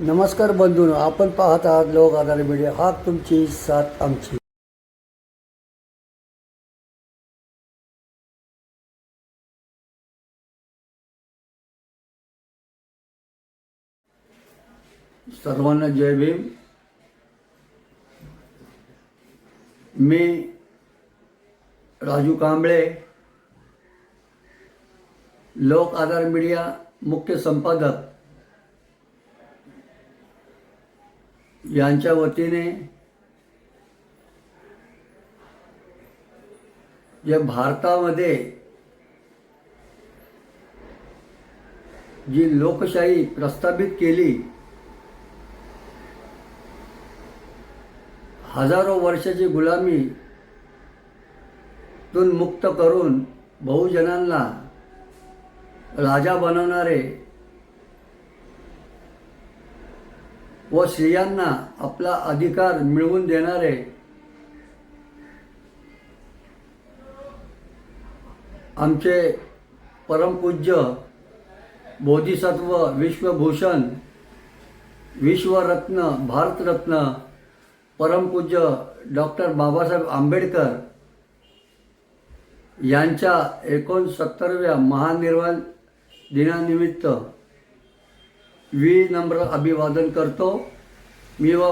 नमस्कार बंधून आपण पाहत आहात लोक आधार मीडिया. हा तुमची साथ आमची. सर्वांना जय भीम. मी राजू कांबळे लोक आधार मीडिया मुख्य संपादक. यांच्या वतीने जे भारतामध्ये जी लोकशाही प्रस्थापित केली हजारो वर्षाची गुलामी तून मुक्त करून बहुजनांना राजा बनवणारे व स्त्रियांना आपला अधिकार मिळवून देणारे आमचे परमपूज्य बोधिसत्व विश्वभूषण विश्वरत्न भारतरत्न परमपूज्य डॉक्टर बाबासाहेब आंबेडकर यांच्या एकोणसत्तरव्या महानिर्वाण दिनानिमित्त विनम्र अभिवादन करतो. मी व